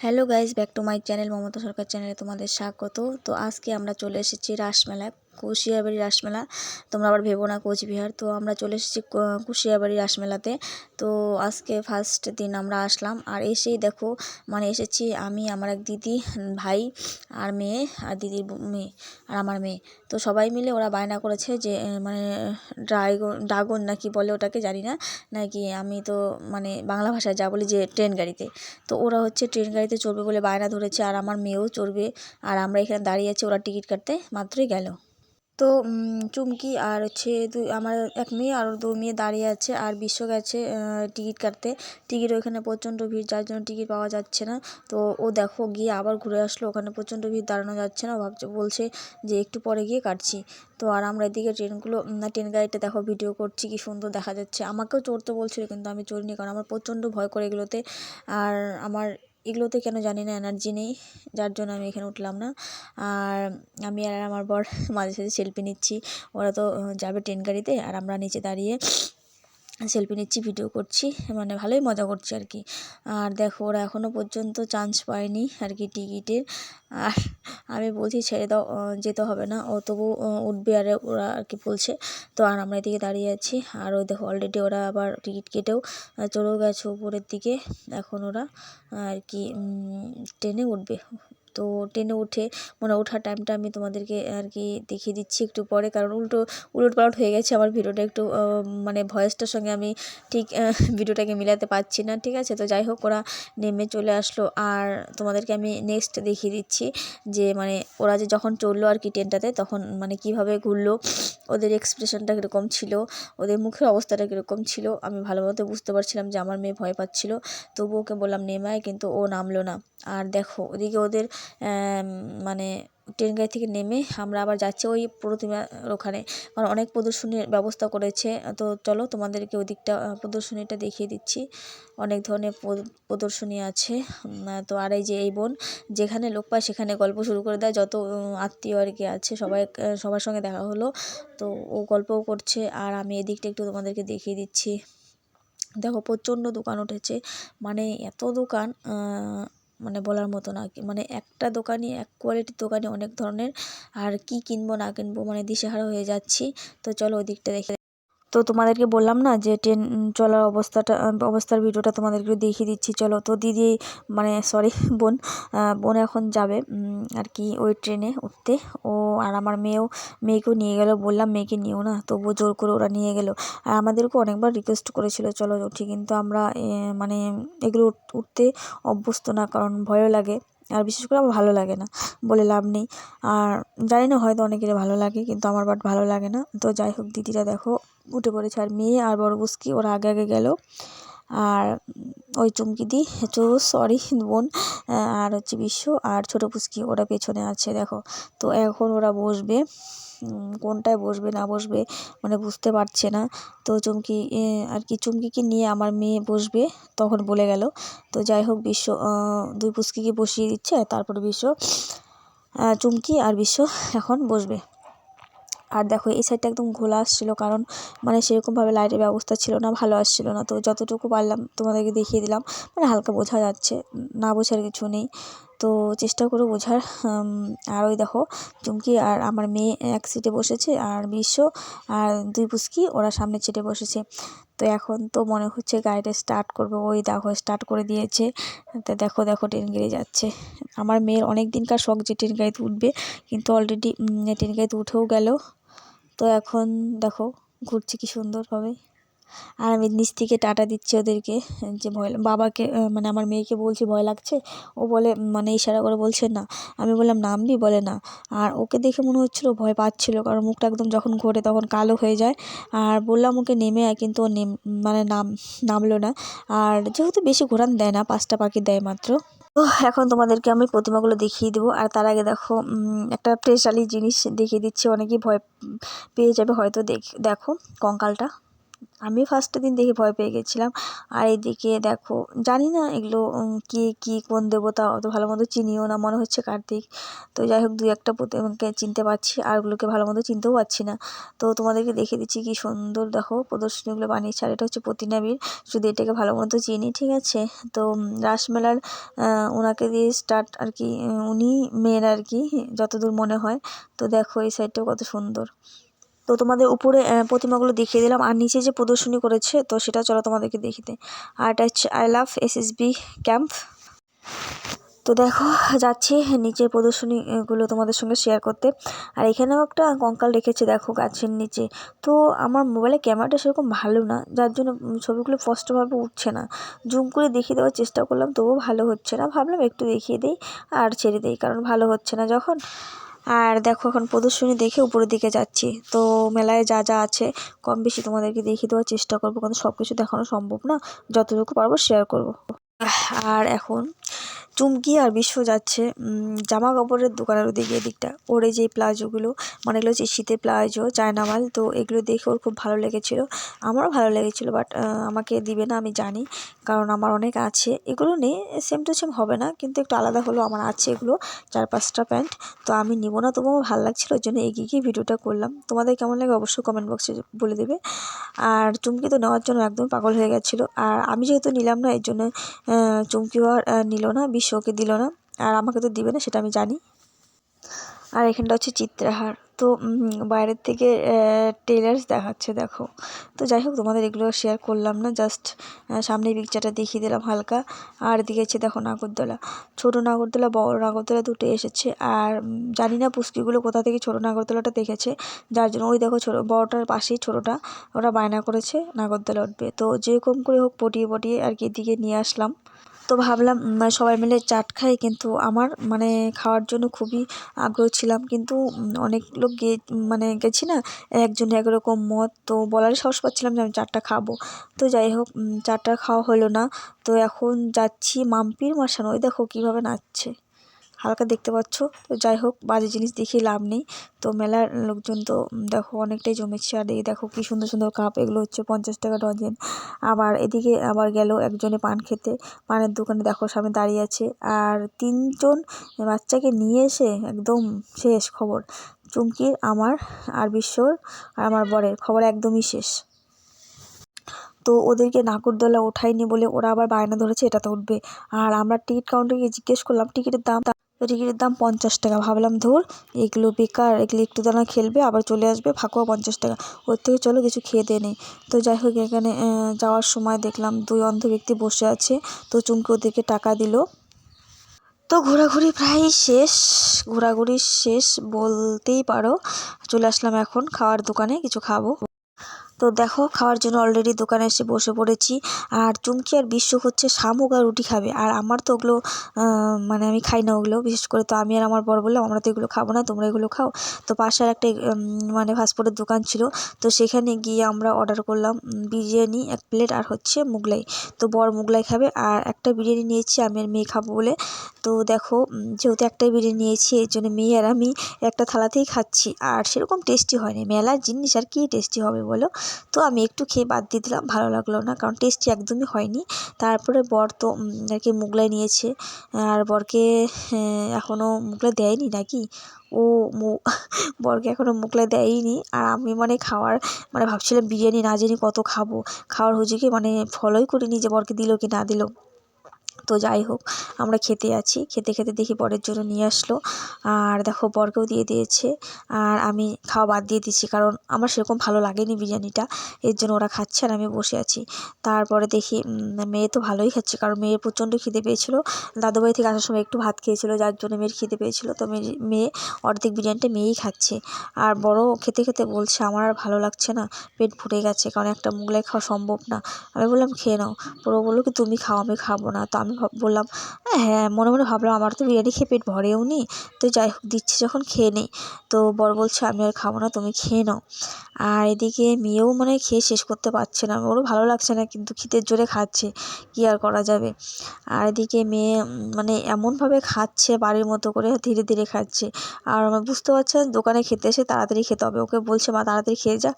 Hello guys back to my channel Mamata Sarkar চ্যানেলে তোমাদের স্বাগত। তো আজকে আমরা চলে এসেছি রাসমেলায়। কুশিয়াবাড়ি রাসমেলা। তোমরা আবার ভেবো না কোচবিহার। তো আমরা চলে এসেছি কুশিয়াবাড়ি রাসমেলাতে। তো আজকে ফার্স্ট দিন আমরা আসলাম। আর এসেই দেখো মানে এসেছি আমি, আমার এক দিদি, ভাই আর মেয়ে, আর দিদির মেয়ে আর আমার মেয়ে। তো সবাই মিলে ওরা বায়না করেছে যে মানে ড্রাইগন, ড্রাগন নাকি বলে ওটাকে জানি না। নাকি আমি তো মানে বাংলা ভাষায় যা বলি যে ট্রেন গাড়িতে। তো ওরা হচ্ছে ট্রেন গাড়িতে চড়বে বলে বায়না ধরেছে। আর আমার মেয়েও চড়বে। আর আমরা এখানে দাঁড়িয়ে আছি, ওরা টিকিট কাটতে মাত্রই গেল। তো চুমকি আর হচ্ছে দুই, আমার এক মেয়ে আর দু মেয়ে দাঁড়িয়ে আছে আর বিশ্ব গেছে টিকিট কাটতে। টিকিট ওইখানে প্রচণ্ড ভিড়, যার জন্য টিকিট পাওয়া যাচ্ছে না। তো ও দেখো, গিয়ে আবার ঘুরে আসলো, ওখানে প্রচণ্ড ভিড়, দাঁড়ানো যাচ্ছে না। ভাবছে, বলছে যে একটু পরে গিয়ে কাটছি। তো আর আমরা এদিকে ট্রেনগুলো ট্রেন গাড়িটা দেখো, ভিডিও করছি, কি সুন্দর দেখা যাচ্ছে। আমাকেও চড়তে বলছিল, কিন্তু আমি চড়িনি, কারণ আমার প্রচণ্ড ভয় করে এগুলোতে। আর আমার এগুলোতে কেন জানি না এনার্জি নেই, যার জন্য আমি এখানে উঠলাম না। আর আমি আর আমার বর মাঝে সাঝে সেলফি নিচ্ছি। ওরা তো যাবে ট্রেন গাড়িতে আর আমরা নিচে দাঁড়িয়ে সেলফি নিচ্ছি ভিডিও করছি মানে ভালোই মজা করছি আর কি। আর দেখো, ওরা এখনও পর্যন্ত চান্স পায়নি আর কি টিকিটের আর আমি বলছি ছেড়ে দাও যেতে হবে না। ও তবু উঠবে আর, ওরা আর কি বলছে। তো আর আমরা এদিকে দাঁড়িয়ে আছি। আর ওই দেখো অলরেডি ওরা আবার টিকিট কেটেও চলেও গেছে উপরের দিকে। এখন ওরা আর কি ট্রেনে উঠবে। তো ট্রেনে উঠে মানে ওঠার টাইমটা আমি তোমাদেরকে আর কি দেখিয়ে দিচ্ছি একটু পরে। কারণ উল্টো, উলট পালট হয়ে গেছে আমার ভিডিওটা একটু মানে ভয়েসটার সঙ্গে আমি ঠিক ভিডিওটাকে মিলাতে পারছি না, ঠিক আছে? তো যাই হোক, ওরা নেমে চলে আসলো। আর তোমাদেরকে আমি নেক্সট দেখিয়ে দিচ্ছি যে মানে ওরা যে যখন চলল আর কি ট্রেনটাতে, তখন মানে কীভাবে ঘুরলো, ওদের এক্সপ্রেশনটা কীরকম ছিল, ওদের মুখের অবস্থাটা কীরকম ছিল, আমি ভালো মতো বুঝতে পারছিলাম যে আমার মেয়ে ভয় পাচ্ছিল। তবু ওকে বললাম নেমায় কিন্তু ও নামলো না। আর দেখো, ওদিকে ওদের মানে ট্রেন গাড়ি থেকে নেমে আমরা আবার যাচ্ছি ওই প্রতিমার ওখানে। কারণ অনেক প্রদর্শনীর ব্যবস্থা করেছে। তো চলো তোমাদেরকে ওদিকটা আহ, প্রদর্শনীটা দেখিয়ে দিচ্ছি। অনেক ধরনের প্র- প্রদর্শনী আছে। তো আর এই যে এই বোন যেখানে লোক পায় সেখানে গল্প শুরু করে দেয়। যত আত্মীয় আর কি আছে সবাই সবার সঙ্গে দেখা হলো। তো ও গল্পও করছে। আর আমি এদিকটা একটু তোমাদেরকে দেখিয়ে দিচ্ছি। দেখো প্রচণ্ড দোকান উঠেছে। মানে এত দোকান মানে বলার মতো না। মানে একটা দোকানে এক কোয়ালিটির দোকানে অনেক ধরনের আর কি কিনবো না কিনবো মানে দিশেহারা হয়ে যাচ্ছি। তো চলো ওদিকটা দেখে তো তোমাদেরকে বললাম না যে ট্রেন চলার অবস্থাটা, অবস্থার ভিডিওটা তোমাদেরকে দেখিয়ে দিচ্ছি, চলো। তো দিদি মানে সরি বোন বোন এখন যাবে আর কি ওই ট্রেনে উঠতে। ও আর আমার মেয়েও, মেয়েকেও নিয়ে গেল, বললাম মেয়েকে নিও না, তবুও জোর করে ওরা নিয়ে গেল। আর আমাদেরকেও অনেকবার রিকোয়েস্ট করেছিল, চলো উঠি। কিন্তু আমরা মানে এগুলো উঠ- উঠতে অভ্যস্ত না, কারণ ভয়ও লাগে। আর বিশেষ করে আমার ভালো লাগে না, বলে লাভ নেই। আর জানি না, হয়তো অনেকের ভালো লাগে, কিন্তু আমার বাট ভালো লাগে না। তো যাই হোক, দিদিরা দেখো, উঠে পড়েছে আর মেয়ে আর বড় বুসকি, ওরা আগে আগে গেল। আর ওই চুমকি দি, তো সরি বোন, আর হচ্ছে বিশ্ব আর ছোটো পুচকি ওরা পেছনে আছে, দেখো। তো এখন ওরা বসবে কোনটায় বসবে, না বসবে মানে বুঝতে পারছে না। তো চুমকি আর কি, চুমকিকে নিয়ে আমার মেয়ে বসবে, তখন বলে গেল। তো যাই হোক বিশ্ব দুই পুচকিকে বসিয়ে দিচ্ছে, তারপরে বিশ্ব চুমকি আর বিশ্ব এখন বসবে। আর দেখো, এই সাইডটা একদম ঘোলা আসছিল কারণ মানে সেরকমভাবে লাইটের ব্যবস্থা ছিল না, ভালো আসছিল না। তো যতটুকু পারলাম তোমাদেরকে দেখিয়ে দিলাম মানে হালকা বোঝা যাচ্ছে, না বোঝার কিছু নেই। তো চেষ্টা করো বোঝার আর ওই দেখো, চুমকি আর আমার মেয়ে এক সিটে বসেছে আর বিশ্ব আর দুই পুচকি, ওরা সামনের সিটে বসেছে। তো এখন তো মনে হচ্ছে গাড়িটা স্টার্ট করবে, ওই দেখো স্টার্ট করে দিয়েছে। তো দেখো দেখো ট্রেন গেড়ে যাচ্ছে। আমার মেয়ের অনেক দিনকার শখ যে ট্রেন গাড়িতে উঠবে, কিন্তু অলরেডি ট্রেন গাড়িতে উঠেও গেল। তো এখন দেখো, ঘুরছে কি সুন্দরভাবে। আর আমি নিচ থেকে টাটা দিচ্ছি ওদেরকে, যে ভয় বাবাকে মানে আমার মেয়েকে বলছি ভয় লাগছে। ও বলে মানে ইশারা করে বলছে, না। আমি বললাম নামবি বলে, না। আর ওকে দেখে মনে হচ্ছিল ভয় পাচ্ছিল, কারণ মুখটা একদম যখন ঘোরে তখন কালো হয়ে যায়। আর বললাম, ওকে নেমে আয়। কিন্তু ও নেম মানে নাম নামলো না। আর যেহেতু বেশি ঘোরান দেয় না, পাঁচটা পাখি দেয় মাত্র। তো এখন তোমাদেরকে আমি প্রতিমাগুলো দেখিয়ে দেবো। আর তার আগে দেখো একটা স্পেশালি জিনিস দেখিয়ে দিচ্ছি। অনেকেই ভয় পেয়ে যাবে হয়তো দেখ, দেখো কঙ্কালটা। আমি ফার্স্টের দিন দেখে ভয় পেয়ে গেছিলাম। আর এদিকে দেখো, জানি না এগুলো কে কী কোন দেবতা অত ভালো মতো চিনিও না, মনে হচ্ছে কার্তিক। তো যাই হোক দু একটা প্রতিমাকে চিনতে পারছি, আর ওগুলোকে ভালো মতো চিনতেও পারছি না। তো তোমাদেরকে দেখে দিচ্ছি কি সুন্দর, দেখো, প্রদর্শনীগুলো বানিয়েছে। আর এটা হচ্ছে প্রতিনাবীর, শুধু এটাকে ভালো মতো চিনি, ঠিক আছে? তো রাসমেলার ওনাকে দিয়ে স্টার্ট আর কি উনি মেয়ের আর কি, যতদূর মনে হয়। তো দেখো, এই সাইডটাও কত সুন্দর। তো তোমাদের উপরে প্রতিমাগুলো দেখিয়ে দিলাম। আর নিচে যে প্রদর্শনী করেছে, তো সেটা চলো তোমাদেরকে দেখিতে। আর এটা হচ্ছে আই লাভ এসএসবি ক্যাম্প তো দেখো, যাচ্ছি নিচে প্রদর্শনীগুলো তোমাদের সঙ্গে শেয়ার করতে। আর এখানেও একটা কঙ্কাল রেখেছে, দেখো গাছের নিচে। তো আমার মোবাইলে ক্যামেরাটা সেরকম ভালো না, যার জন্য ছবিগুলো স্পষ্টভাবে উঠছে না। জুম করে দেখিয়ে দেওয়ার চেষ্টা করলাম, তবুও ভালো হচ্ছে না। ভাবলাম একটু দেখিয়ে দিই আর ছেড়ে দিই, কারণ ভালো হচ্ছে না যখন। আর দেখো এখন প্রদর্শনী দেখে উপরের দিকে যাচ্ছি। তো মেলায় যা যা আছে, কম বেশি তোমাদেরকে দেখিয়ে দেওয়ার চেষ্টা করব। কারণ সব কিছু দেখানো সম্ভব না। যতটুকু পারব শেয়ার করব। আর এখন চুমকি আর বিশ্ব যাচ্ছে জামা কাপড়ের দোকানের ওদিকে এদিকটা। ওর যে প্লাজোগুলো মানে এগুলো হচ্ছে শীতের প্লাজো, চায়না মাল, তো এগুলো দেখে ওর খুব ভালো লেগেছিলো। আমারও ভালো লেগেছিলো বাট আমাকে দিবে না, আমি জানি, কারণ আমার অনেক আছে। এগুলো নেই সেম টু সেম হবে না, কিন্তু একটু আলাদা হলো আমার আছে এগুলো, চার পাঁচটা প্যান্ট, তো আমি নিব না, তবুও আমার ভালো লাগছিল, ওই জন্য এগিয়ে গিয়ে ভিডিওটা করলাম। তোমাদের কেমন লাগে অবশ্যই কমেন্ট বক্সে বলে দেবে। আর চুমকি তো নেওয়ার জন্য একদম পাগল হয়ে গেছিল, আর আমি যেহেতু নিলাম না, এর জন্য চুমকিও আর নিল না বিশ্বকে দিল না। আর আমাকে তো দিবে না, সেটা আমি জানি। আর এখানটা হচ্ছে চিত্রাহার। তো বাইরের থেকে টেলার্স দেখাচ্ছে, দেখো। তো যাই হোক, তোমাদের এগুলো শেয়ার করলাম না জাস্ট সামনে পিকচারটা দেখিয়ে দিলাম হালকা। আর হচ্ছে, দেখো, নাগরদোলা। ছোটো নাগরদোলা, বড় নাগরদোলা দুটো এসেছে। আর জানি না পুষ্কিগুলো কোথা থেকে ছোটো নাগরদোলাটা দেখেছে। যার জন্য, ওই দেখো, ছোটো, বড়টার পাশেই ছোটোটা, ওরা বায়না করেছে নাগরদোলা উঠবে। তো, যেরকম করে হোক, পটিয়ে পটিয়ে আর কি এদিকে নিয়ে আসলাম। তো ভাবলাম সবাই মিলে চাট খাই, কিন্তু আমার মানে খাওয়ার জন্য খুবই আগ্রহ ছিলাম। কিন্তু অনেক লোক গিয়ে মানে গেছি না, একজন একরকম মত তো বলারই সাহস পাচ্ছিলাম যে আমি চাটটা খাব। তো যাই হোক চাটটা খাওয়া হলো না। তো এখন যাচ্ছি মাম্পির মাসানো ওই দেখো কীভাবে নাচছে। হালকা দেখতে পাচ্ছ। তো যাই হোক, বাজে জিনিস দেখিয়ে লাভ নেই। তো মেলার লোকজন তো দেখো অনেকটাই জমেছে। আর এই দেখো কি সুন্দর সুন্দর কাপ, এগুলো হচ্ছে পঞ্চাশ টাকা ডজন। আবার এদিকে আবার গেল একজনে পান খেতে। পানের দোকানে দেখো সামনে দাঁড়িয়ে আছে। আর তিনজন বাচ্চাকে নিয়ে এসে একদম শেষ খবর। চুমকির, আমার আর বিশ্বর আর আমার বরের খবর একদমই শেষ। তো ওদেরকে নাগরদোলা ওঠায়নি বলে ওরা আবার বায়না ধরেছে এটাতে উঠবে। আর আমরা টিকিট কাউন্টারে গিয়ে জিজ্ঞেস করলাম, টিকিটের দাম তো টিকিটের দাম পঞ্চাশ টাকা। ভাবলাম, ধর, এগুলো বেকার, এগুলো একটু দানা খেলবে, আবার চলে আসবে ফাঁকুয়া পঞ্চাশ টাকা। ওর থেকে চলো কিছু খেয়ে দিয়ে নেই। তো যাই হোক, এখানে যাওয়ার সময় দেখলাম দুই অন্ধ ব্যক্তি বসে আছে। তো চুমকি ওদেরকে টাকা দিল। তো ঘোরাঘুরি প্রায় শেষ। ঘোরাঘুরি শেষ বলতেই পারো। চলে আসলাম এখন খাওয়ার দোকানে, কিছু খাব। তো দেখো, খাওয়ার জন্য অলরেডি দোকানে এসে বসে পড়েছি। আর চুমকি আর বিশ্ব হচ্ছে শামুক আর রুটি খাবে। আর আমার তো ওগুলো মানে আমি খাই না ওগুলো, বিশেষ করে তো আমি আর আমার বর বললাম, আমরা তো এগুলো খাব না, তোমরা এগুলো খাও। তো পাশে একটা মানে ফাস্টফুডের দোকান ছিল। তো সেখানে গিয়ে আমরা অর্ডার করলাম বিরিয়ানি এক প্লেট আর হচ্ছে মুগলাই। তো বর মুগলাই খাবে, আর একটা বিরিয়ানি নিয়েছি, আমি আর মেয়ে খাব বলে। তো দেখো যেহেতু একটাই বিরিয়ানি নিয়েছি, এর জন্য মেয়ে আর আমি একটা থালাতেই খাচ্ছি। আর সেরকম টেস্টি হয়নি। মেলার জিনিস আর কি টেস্টি হবে বলো? তো আমি একটু খেয়ে বাদ দিয়ে দিলাম, ভালো লাগল না, কারণ টেস্টি একদমই হয়নি। তারপরে বর তো আর কি মোগলাই নিয়েছে, আর বরকে এখনও মোগলাই দেয়নি নাকি? ও বরকে এখনও মোগলাই দেয়নি, আর আমি মানে খাওয়ার মানে ভাবছিলাম বিরিয়ানি না জানি কত খাব। খাওয়ার হুজুকে মানে ফলোই করিনি যে বরকে দিল কি না দিল। তো যাই হোক, আমরা খেতে আছি। খেতে খেতে দেখি বরের জন্য নিয়ে আসলো। আর দেখো বরকেও দিয়ে দিয়েছে। আর আমি খাওয়া বাদ দিয়ে দিচ্ছি কারণ আমার সেরকম ভালো লাগেনি বিরিয়ানিটা। এর জন্য ওরা খাচ্ছে আর আমি বসে আছি। তারপরে দেখি মেয়ে তো ভালোই খাচ্ছে কারণ মেয়ের প্রচণ্ড খিদে পেয়েছিলো। দাদুবাড়ি থেকে আসার সময় একটু ভাত খেয়েছিল, যার জন্য মেয়ের খিদে পেয়েছিলো। তো মেয়ে মেয়ে অর্ধেক বিরিয়ানিটা মেয়েই খাচ্ছে। আর বড় খেতে খেতে বলছে, আমার আর ভালো লাগছে না। পেট ভরে গেছে, কারণ একটা মুগলাই খাওয়া সম্ভব না। আমি বললাম, খেয়ে নাও। বড় বলল কি তুমি খাও, আমি খাব না। তো আমি বললাম হ্যাঁ মনে মনে ভাবলাম আমার তো বিরিয়ানি খেয়ে পেট ভরেও নি। তো যাই হোক, দিচ্ছি যখন, খেয়ে নিই। তো বর বলছে, আমি আর খাব না, তুমি খেয়ে নাও। আর এদিকে মেয়েও মানে খেয়ে শেষ করতে পারছে না। ওরও ভালো লাগছে না, কিন্তু খিদের জোরে খাচ্ছে, কী আর করা যাবে? আর এদিকে মেয়ে মানে এমনভাবে খাচ্ছে, বাড়ির মতো করে ধীরে ধীরে খাচ্ছে। আর আমার বুঝতে পারছেন দোকানে খেতে এসে তাড়াতাড়ি খেতে হবে। ওকে বলছে, মা, তাড়াতাড়ি খেয়ে যা।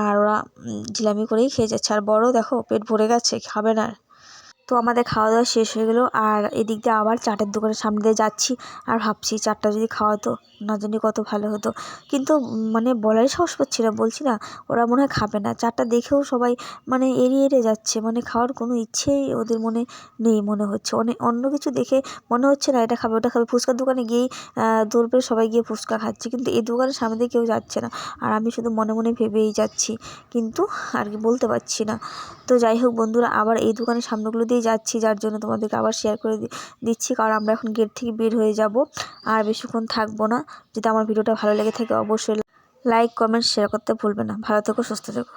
আর ওরা ঝিলামি করেই খেয়ে যাচ্ছে। আর বড় দেখো, পেট ভরে গেছে, খাবে না। তো আমাদের খাওয়া দাওয়া শেষ হয়ে গেলো। আর এদিক দিয়ে আবার চাটের দোকানের সামনে দিয়ে যাচ্ছি। আর ভাবছি চাটটা যদি খাওয়াতো, না জানি কত ভালো হতো। কিন্তু মানে বলারই সাহস পাচ্ছি না, বলছি না, ওরা মনে হয় খাবে না। চাটটা দেখেও সবাই মানে এড়িয়ে এড়িয়ে যাচ্ছে। মানে খাওয়ার কোনো ইচ্ছেই ওদের মনে নেই মনে হচ্ছে। অনেক অন্য কিছু দেখে মনে হচ্ছে না, এটা খাবে, ওটা খাবে। ফুচকার দোকানে গিয়েই দৌড় সবাই গিয়ে ফুচকা খাচ্ছে। কিন্তু এই দোকানের সামনে দিয়ে কেউ যাচ্ছে না। আর আমি শুধু মনে মনে ভেবেই যাচ্ছি। কিন্তু আর কি বলতে পারছি না। তো যাই হোক বন্ধুরা, আবার এই দোকানের সামনেগুলো দিয়ে যাচ্ছি, যার জন্য তোমাদেরকে আবার শেয়ার করে দিচ্ছি। কারণ আমরা এখন গেট থেকে বের হয়ে যাব আর বেশিক্ষণ থাকব না। যদি আমার ভিডিওটা ভালো লেগে থাকে অবশ্যই লাইক কমেন্ট শেয়ার করতে ভুলবে না। ভালো থেকো, সুস্থ থেকো।